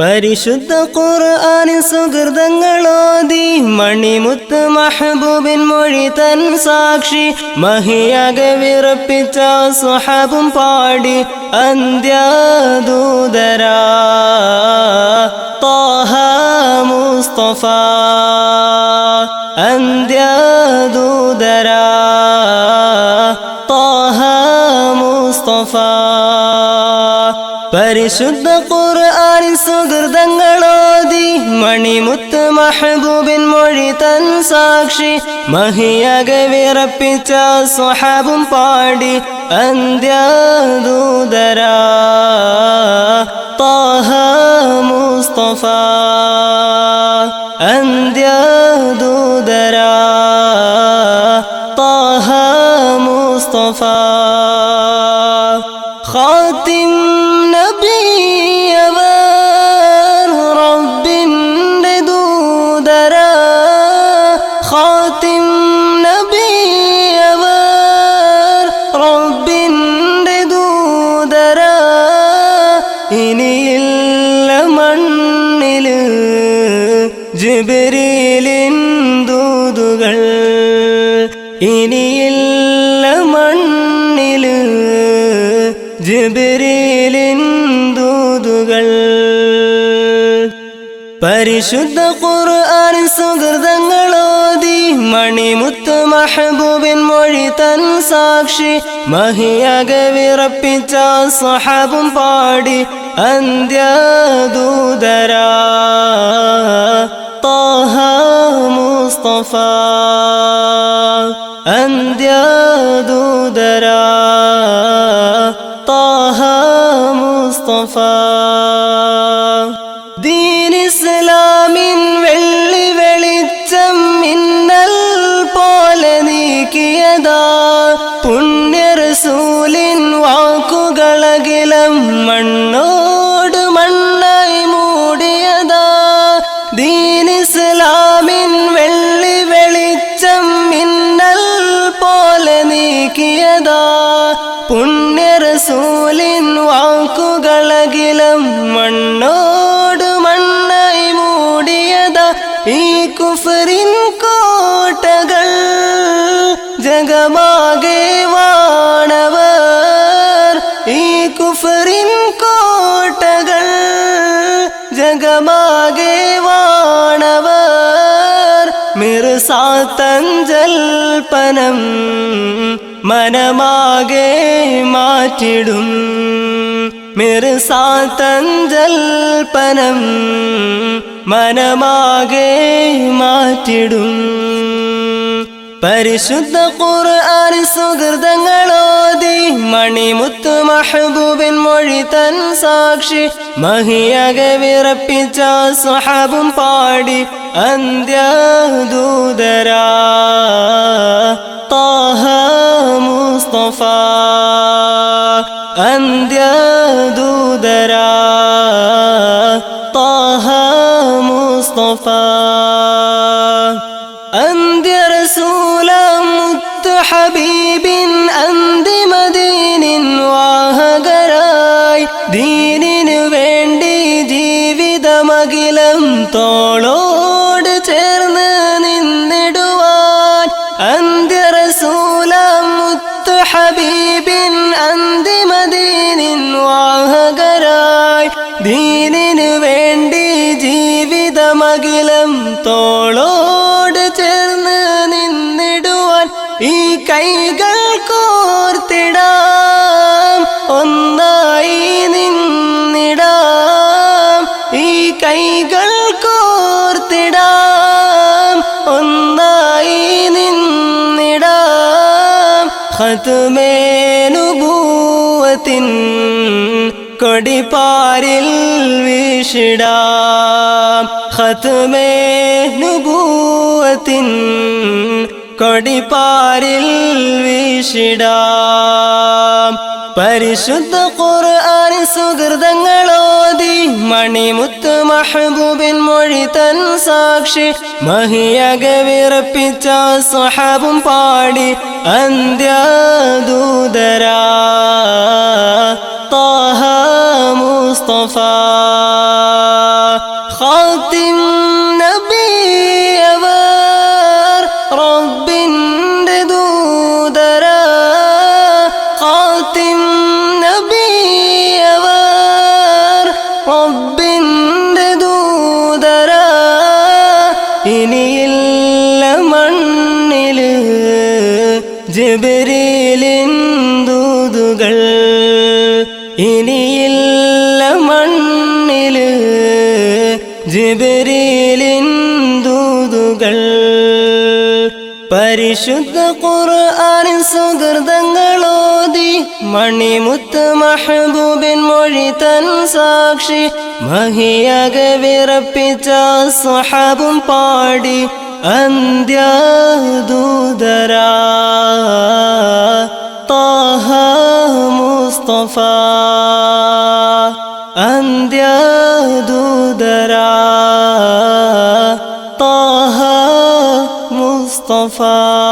പരിശുദ്ധ ഖുർആൻ സുഹൃതങ്ങളോതി മണിമുത്ത് മഹബൂബിൻ മൊഴി തൻ സാക്ഷി. മഹിയാകെ വിറപ്പിച്ച സുഹബും പാടി അന്ത്യദൂതരാ. തോഹ മുസ്തഫ അന്ത്യദൂതരാ. തോഹ മുസ്തഫ പരിശുദ്ധ ഖുർആനിൽ സുഹൃതങ്ങളോതി മണിമുത്ത് മഹബൂബിൻ മൊഴി തൻ സാക്ഷി. മഹിയകെ വിറപ്പിച്ച സ്വഹാബും പാടി. അന്ത്യദൂതരാ താഹ മുസ്തഫ. അന്ത്യദൂതരാ താഹ മുസ്തഫ. ഇനിയില്ല മണ്ണിൽ ജിബിരിലിൻ ദൂതുകൾ. പരിശുദ്ധ ഖുർആൻ സുഹൃതങ്ങളോതി മണിമുത്ത് മഹബൂബിൻ മൊഴി തൻ സാക്ഷി. മഹിയാകെ വിറപ്പിച്ച സ്വഹാബും പാടി അന്ത്യാദൂതരാ طه മുസ്തഫ അന്ത്യാദൂതരാ طه മുസ്തഫ ദീൻ ഇസ്ലാമിൻ വെള്ളി വെളിച്ചം മിന്നൽ പോലെ നീക്കിയതാ പുണ്യറസൂലിൻ കുഫറിൻ കോട്ടകൾ ജഗമാകെ വാണവർ. ഈ കുഫറിൻ കോട്ടകൾ ജഗമാകെ വാണവർ. മിർസാത്തഞ്ചൽപ്പനം മനമാകെ മാറ്റിടും. മിർസാത്തഞ്ചൽപ്പനം മനമാകെ മാറ്റിടും. പരിശുദ്ധ ഖുർആൻ സുഹൃതങ്ങളോതി മണിമുത്ത് മഹബൂബിൻ മൊഴി തൻ സാക്ഷി. മഹിയകെ വിറപ്പിച്ച സ്വഹാബും പാടി അന്ത്യാദൂതരാ. طه മുസ്തഫ അന്ത്യാദൂതരാ. മുത്ത് ഹബീബിൻ അന്തിമദീനിൻ വാഹകരായി. ദീനിനു വേണ്ടി ജീവിതമകിലം തോളോട് ചേർന്ന് നിന്നിടുവാൻ ഈ കൈകൾ കോർത്തിടാം. ഒന്നായി നിന്നിടാം. ഈ കൈകൾ നിന്നിടാം ഖത്മേനുഭൂവത്തിൻ കൊടിപ്പാരിൽ വീഷിടാം ഖത്മേനുഭൂവത്തിൻ കൊടിപ്പാരിൽ വീഷിടാം പരിശുദ്ധ ഖുർആൻ സുഹൃതങ്ങളോതി മണിമുത്ത് മഹബൂബിൻ മൊഴി തൻ സാക്ഷി. മഹിയക വിറപ്പിച്ച സ്വഹാബും പാടി. അന്ത്യദൂതരാ. താഹ മുസ്തഫ. നബിയവർ റബ്ബിന്റെ ദൂതര ഇനിയില്ല മണ്ണിൽ ജബരിലിൻ ദൂതുകൾ. ഇനിയില്ല മണ്ണിൽ ജബരിലിൻ ദൂതുകൾ. പരിശുദ്ധ ഖുർആനിൻ സുഹൃതങ്ങളോതി മണിമുത്ത് മഹബൂബിൻ മൊഴി തൻ സാക്ഷി മഹിയക വിറപ്പിച്ച സ്വഹാബും പാടി അന്ത്യാദൂതരാ. താഹ മുസ്തഫ അന്ത്യാദൂതരാ. താഹ മുസ്തഫ